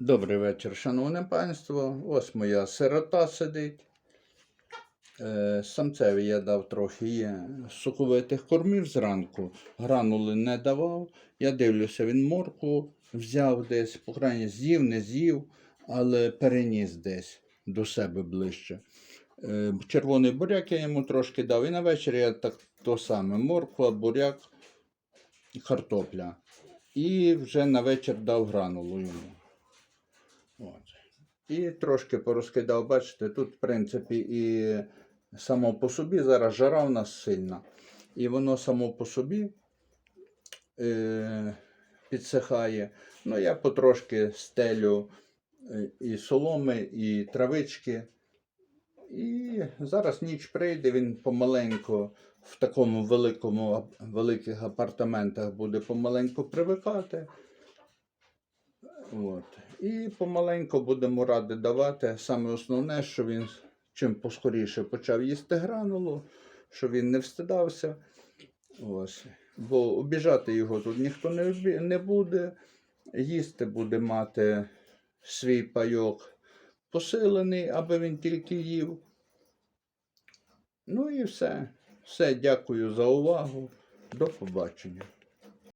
Добрий вечір, шановне панство. Ось моя сирота сидить. Е, Самцеві я дав трохи соковитих кормів зранку. Гранули не давав. Я дивлюся, він морку взяв десь, по крайній з'їв, не з'їв, але переніс десь до себе ближче. Е, Червоний буряк я йому трошки дав. І на вечір я так то саме: морква, буряк, картопля. І вже на вечір дав гранулу йому. От. І трошки порозкидав, бачите, тут, в принципі, і само по собі зараз жара в нас сильна. І воно само по собі е, підсихає. Ну, я потрошки стелю е, і соломи, і травички. І зараз ніч прийде, він помаленьку в такому великому, великих апартаментах буде помаленьку привикати. От. І помаленьку будемо ради давати. Саме основне, що він чим поскоріше почав їсти гранулу, щоб він не встидався. Ось. Бо обіжати його тут ніхто не, не буде. Їсти буде мати свій пайок посилений, аби він тільки їв. Ну і все. Все, дякую за увагу. До побачення.